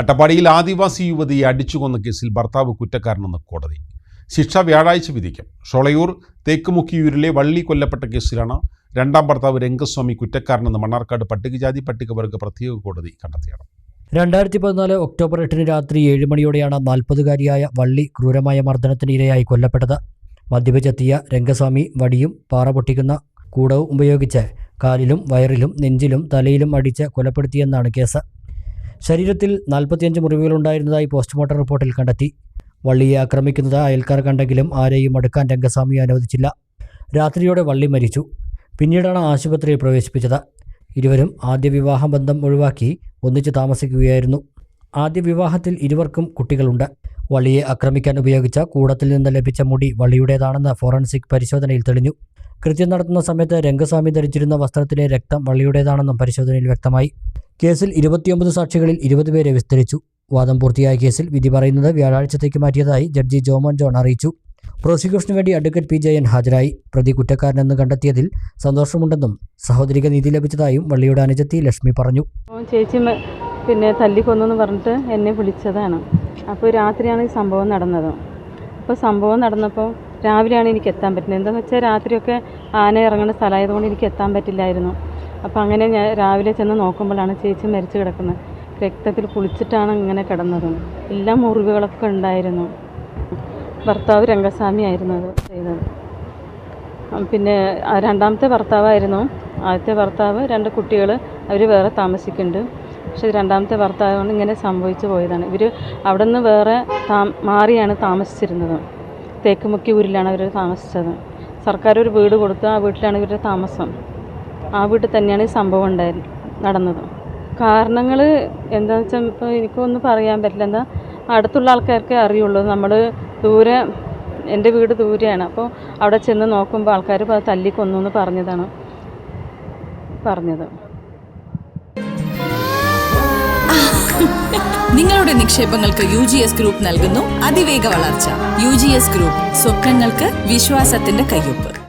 അട്ടപ്പാടിയിൽ ആദിവാസി യുവതിയെ അടിച്ചുകൊന്ന കേസിൽ ഭർത്താവ് കുറ്റക്കാരനെന്ന് കോടതി. ശിക്ഷ വ്യാഴാഴ്ച വിധിക്കും. ഷോളയൂർ തേക്കുമുക്കിയൂരിലെ വള്ളി കൊല്ലപ്പെട്ട കേസിലാണ് രണ്ടാം ഭർത്താവ് രംഗസ്വാമി കുറ്റക്കാരനെന്ന് മണ്ണാർക്കാട് പട്ടികജാതി പട്ടികവർഗ പ്രത്യേക കോടതി കണ്ടെത്തിയത്. രണ്ടായിരത്തി പതിനാല് ഒക്ടോബർ എട്ടിന് രാത്രി ഏഴ് മണിയോടെയാണ് നാൽപ്പതുകാരിയായ വള്ളി ക്രൂരമായ മർദ്ദനത്തിന് ഇരയായി കൊല്ലപ്പെട്ടത്. മദ്യപിച്ചെത്തിയ രംഗസ്വാമി വടിയും പാറ പൊട്ടിക്കുന്ന കൂടവും ഉപയോഗിച്ച് കാലിലും വയറിലും നെഞ്ചിലും തലയിലും അടിച്ച് കൊലപ്പെടുത്തിയെന്നാണ് കേസ്. ശരീരത്തിൽ നാൽപ്പത്തിയഞ്ച് മുറിവുകളുണ്ടായിരുന്നതായി പോസ്റ്റ്മോർട്ടം റിപ്പോർട്ടിൽ കണ്ടെത്തി. വള്ളിയെ ആക്രമിക്കുന്നത് അയൽക്കാർ കണ്ടെങ്കിലും ആരെയും അടുക്കാൻ രംഗസ്വാമി അനുവദിച്ചില്ല. രാത്രിയോടെ വള്ളി മരിച്ചു. പിന്നീടാണ് ആശുപത്രിയിൽ പ്രവേശിപ്പിച്ചത്. ഇരുവരും ആദ്യ വിവാഹ ബന്ധം ഒഴിവാക്കി ഒന്നിച്ച് താമസിക്കുകയായിരുന്നു. ആദ്യ വിവാഹത്തിൽ ഇരുവർക്കും കുട്ടികളുണ്ട്. വള്ളിയെ ആക്രമിക്കാൻ ഉപയോഗിച്ച കൂടത്തിൽ നിന്ന് ലഭിച്ച മുടി വള്ളിയുടേതാണെന്ന് ഫോറൻസിക് പരിശോധനയിൽ തെളിഞ്ഞു. കൃത്യം നടത്തുന്ന സമയത്ത് രംഗസ്വാമി ധരിച്ചിരുന്ന വസ്ത്രത്തിലെ രക്തം വള്ളിയുടേതാണെന്നും പരിശോധനയിൽ വ്യക്തമായി. കേസിൽ ഇരുപത്തിയൊമ്പത് സാക്ഷികളിൽ ഇരുപത് പേരെ വിസ്തരിച്ചു. വാദം പൂർത്തിയായ കേസിൽ വിധി പറയുന്നത് വ്യാഴാഴ്ചത്തേക്ക് മാറ്റിയതായി ജഡ്ജി ജോമോൻ ജോൺ അറിയിച്ചു. പ്രോസിക്യൂഷന് വേണ്ടി അഡ്വക്കേറ്റ് പി ജയൻ ഹാജരായി. പ്രതി കുറ്റക്കാരനെന്ന് കണ്ടെത്തിയതിൽ സന്തോഷമുണ്ടെന്നും സഹോദരിക്ക് നീതി ലഭിച്ചതായും വള്ളിയുടെ അനുജത്തി ലക്ഷ്മി പറഞ്ഞു. ചേച്ചി പിന്നെ തല്ലിക്കൊന്നെന്ന് പറഞ്ഞിട്ട് എന്നെ വിളിച്ചതാണ്. അപ്പോൾ രാത്രിയാണ് ഈ സംഭവം നടന്നത്. അപ്പോൾ സംഭവം നടന്നപ്പോൾ രാവിലെയാണ് എനിക്ക് എത്താൻ പറ്റുന്നത്. എന്താണെന്ന് വെച്ചാൽ രാത്രിയൊക്കെ ആന ഇറങ്ങേണ്ട സ്ഥലമായതുകൊണ്ട് എനിക്ക് എത്താൻ പറ്റില്ലായിരുന്നു. അപ്പോൾ അങ്ങനെ ഞാൻ രാവിലെ ചെന്ന് നോക്കുമ്പോഴാണ് ചേച്ചി മരിച്ചു കിടക്കുന്നത്. രക്തത്തിൽ കുളിച്ചിട്ടാണ് ഇങ്ങനെ കിടന്നത്. എല്ലാ മുറിവുകളൊക്കെ ഉണ്ടായിരുന്നു. ഭർത്താവ് രംഗസ്വാമി ആയിരുന്നു അത് ചെയ്തത്. പിന്നെ രണ്ടാമത്തെ ഭർത്താവായിരുന്നു. ആദ്യത്തെ ഭർത്താവ് രണ്ട് കുട്ടികൾ അവർ വേറെ താമസിക്കുന്നുണ്ട്. പക്ഷെ രണ്ടാമത്തെ ഭർത്താവ് കൊണ്ട് ഇങ്ങനെ സംഭവിച്ചു പോയതാണ്. ഇവർ അവിടെ നിന്ന് വേറെ മാറിയാണ് താമസിച്ചിരുന്നത്. തേക്കുമുക്കി ഊരിലാണ് അവർ താമസിച്ചത്. സർക്കാർ ഒരു വീട് കൊടുത്തു ആ വീട്ടിലാണ് ഇവരുടെ താമസം. ആ വീട്ടിൽ തന്നെയാണ് ഈ സംഭവം ഉണ്ടായത് നടന്നത്. കാരണങ്ങൾ എന്താണെന്ന് വെച്ചാൽ ഇപ്പോൾ എനിക്കൊന്നും പറയാൻ പറ്റില്ല. എന്താ അടുത്തുള്ള ആൾക്കാർക്കേ അറിയുള്ളൂ. നമ്മൾ ദൂരെ എന്റെ വീട് ദൂരെയാണ്. അപ്പോൾ അവിടെ ചെന്ന് നോക്കുമ്പോൾ ആൾക്കാർ തല്ലിക്കൊന്നു എന്ന് പറഞ്ഞതാണ് പറഞ്ഞത്. നിങ്ങളുടെ നിക്ഷേപങ്ങൾക്ക് യു ജി എസ് ഗ്രൂപ്പ് നൽകുന്നു. അതിവേഗ വളർച്ച. യു ജി എസ് ഗ്രൂപ്പ് സ്വപ്നങ്ങൾക്ക് വിശ്വാസത്തിന്റെ കയ്യൊപ്പ്.